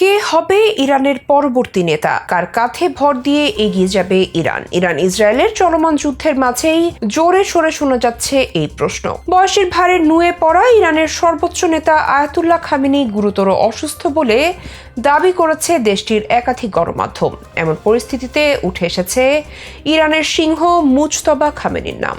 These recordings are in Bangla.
কে হবে ইরানের পরবর্তী নেতা? কার কাঁধে ভর দিয়ে এগিয়ে যাবে ইরান? ইরান ইসরায়েলের চলমান যুদ্ধের মাঝেই জোরে সরে শোনা যাচ্ছে এই প্রশ্ন। বয়সের ভারে নুয়ে পড়া ইরানের সর্বোচ্চ নেতা আয়াতুল্লাহ খামিনি গুরুতর অসুস্থ বলে দাবি করেছে দেশটির একাধিক গণমাধ্যম। এমন পরিস্থিতিতে উঠে এসেছে ইরানের সিংহ মুজতবা খামেনির নাম।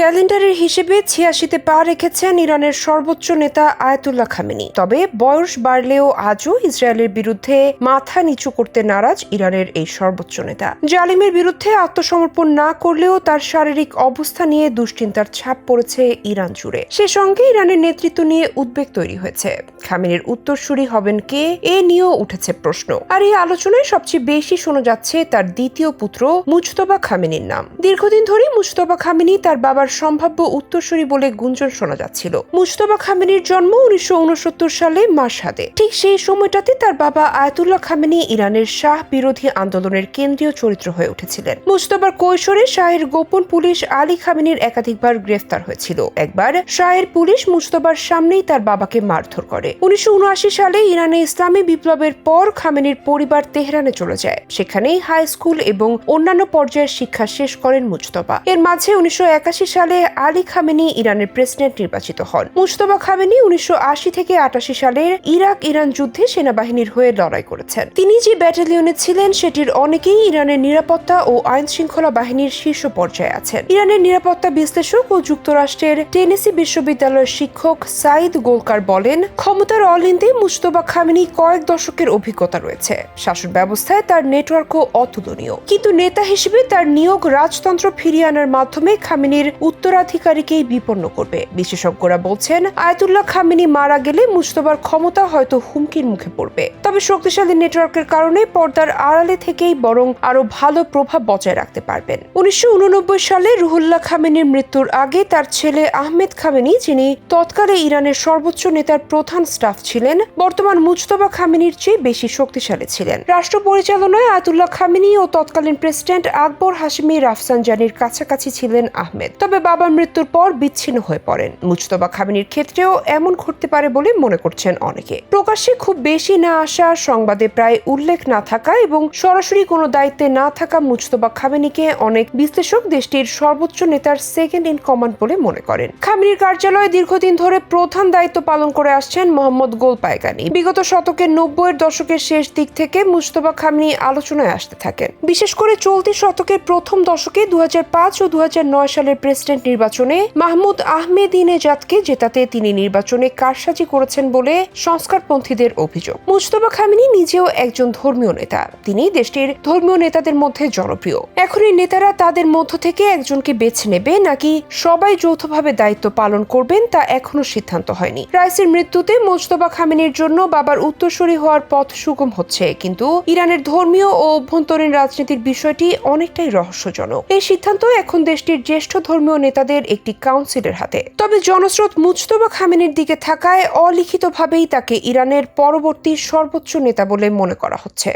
ক্যালেন্ডারের হিসেবে ছিয়াশিতে পা রেখেছেন ইরানের সর্বোচ্চ নেতা আয়াতুল্লাহ খামেনি। তবে বয়স বাড়লেও আজও ইসরায়েলের বিরুদ্ধে মাথা নিচু করতে নারাজ ইরানের এই সর্বোচ্চ নেতা। জালিমের বিরুদ্ধে আত্মসমর্পণ না করলেও তার শারীরিক অবস্থা নিয়ে দুশ্চিন্তার ছাপ পড়েছে ইরান জুড়ে। সে সঙ্গে ইরানের নেতৃত্ব নিয়ে উদ্বেগ তৈরি হয়েছে। খামেনির উত্তরসূরি হবেন কে, এ নিয়েও উঠেছে প্রশ্ন। আর এই আলোচনায় সবচেয়ে বেশি শোনা যাচ্ছে তার দ্বিতীয় পুত্র মুজতবা খামেনির নাম। দীর্ঘদিন ধরে মুজতবা খামেনি তার বাবার সম্ভাব্য উত্তরসূরি বলে গুঞ্জন শোনা যাচ্ছিল। মুস্তফা খামেনির জন্ম উনিশশো উনসত্তর সালে মাসহাদে ঠিক সেই সময়টাতে তার বাবা আয়াতুল্লাহ খামেনি ইরানের শাহ বিরোধী আন্দোলনের কেন্দ্রীয় চরিত্র হয়ে উঠেছিলেন। মুজতবার কৈশোরে শাহের গোপন পুলিশ আলী খামেনির একাধিকবার গ্রেফতার হয়েছিল। একবার শাহের পুলিশ মুজতবার সামনেই তার বাবাকে মারধর করে। উনিশশো সালে ইরানে ইসলামী বিপ্লবের পর খামেনির পরিবার তেহরানে চলে যায়। সেখানেই হাই স্কুল এবং অন্যান্য পর্যায়ের শিক্ষা শেষ করেন মুস্তফা এর মাঝে উনিশশো একাশি সালে আলী খামেনি ইরানের প্রেসিডেন্ট নির্বাচিত হন। মুজতবা খামেনি উনিশশো থেকে আটাশি সালের ইরাক ইরান যুদ্ধে সেনাবাহিনীর হয়ে লড়াই করেছেন। তিনি যে ব্যাটালিয়নে ছিলেন, সেটির অনেকেই ইরানের নিরাপত্তা ও আইন শৃঙ্খলা বাহিনীর শীর্ষ পর্যায়ে আছেন। ইরানের নিরাপত্তা বিশ্লেষক ও যুক্তরাষ্ট্রের টেনেসি বিশ্ববিদ্যালয়ের শিক্ষক সাইদ গোলকার বলেন, ক্ষমতার অলিন্দে মুস্তফা খামেনি কয়েক দশকের অভিজ্ঞতা রয়েছে। শাসন ব্যবস্থায় তার নেটওয়ার্কও অতুলনীয়। কিন্তু নেতা হিসেবে তার নিয়োগ রাজতন্ত্র ফিরিয়ে আনার মাধ্যমে খামেনির উত্তরাধিকারীকেই বিপন্ন করবে। বিশেষজ্ঞরা বলছেন, আয়াতুল্লাহ খামিনি মারা গেলে মুস্তবার ক্ষমতা হয়তো হুমকির মুখে পড়বে। তবে শক্তিশালী নেটওয়ার্কের কারণে পর্দার আড়ালে থেকেই বরং আরও ভালো প্রভাব বজায় রাখতে পারবেন। উনিশশো উননব্বই সালে রুহুল্লাহ খামেনির মৃত্যুর আগে তার ছেলে আহমেদ খামেনি, যিনি তৎকালে ইরানের সর্বোচ্চ নেতার প্রধান স্টাফ ছিলেন, বর্তমান মুজতবা খামেনির চেয়ে বেশি শক্তিশালী ছিলেন। রাষ্ট্র পরিচালনায় আয়াতুল্লাহ খামেনি ও তৎকালীন প্রেসিডেন্ট আকবর হাশমি রাফসানজানির কাছাকাছি ছিলেন আহমেদ। তবে বাবার মৃত্যুর পর বিচ্ছিন্ন হয়ে পড়েন। মুজতবা খামেনির ক্ষেত্রেও এমন ঘটতে পারে বলে মনে করছেন অনেকে। প্রকাশ্যে খুব বেশি না আসা, সংবাদে প্রায় উল্লেখ না থাকা এবং সরাসরি কোনো দায়িত্বে না থাকা মুজতবা খামেনিকে অনেক বিশ্লেষক দেশটির সর্বোচ্চ নেতার সেকেন্ড ইন কমান্ড বলে মনে করেন। খামেনির কার্যালয়ে দীর্ঘদিন ধরে প্রধান দায়িত্ব পালন করে আসছেন মোহাম্মদ গোল পায়গানি বিগত শতকের নব্বইয়ের দশকের শেষ দিক থেকে মুজতবা খামেনি আলোচনায় আসতে থাকেন। বিশেষ করে চলতি শতকের প্রথম দশকে দু হাজার পাঁচ ও দু হাজার নয় সালের প্রেসিডেন্ট নির্বাচনে মাহমুদ আহমেদিনেজাদকে জেতাতে তিনি নির্বাচনে কারসাজি করেছেন বলে সংস্কারপন্থীদের অভিযোগ। মুজতবা খামিনি নিজেও একজন ধর্মীয় নেতা। তিনি দেশটির ধর্মীয় নেতাদের মধ্যে জনপ্রিয়। এখন এই নেতারা তাদের মধ্য থেকে একজনকে বেছে নেবে নাকি সবাই যৌথভাবে দায়িত্ব পালন করবেন তা এখনও সিদ্ধান্ত হয়নি। রাইসের মৃত্যুতে মোজতবা খামিনির জন্য বাবার উত্তরসূরি হওয়ার পথ সুগম হচ্ছে, কিন্তু ইরানের ধর্মীয় ও অভ্যন্তরীণ রাজনীতির বিষয়টি অনেকটাই রহস্যজনক। এই সিদ্ধান্ত এখন দেশটির জ্যেষ্ঠ ধর্মীয় নেতাদের একটি কাউন্সিলের হাতে। তবে জনস্রোত মুজতবা খামেনের দিকে থাকায় অলিখিতভাবেই তাকে ইরানের পরবর্তী সর্বোচ্চ নেতা বলে মনে করা হচ্ছে।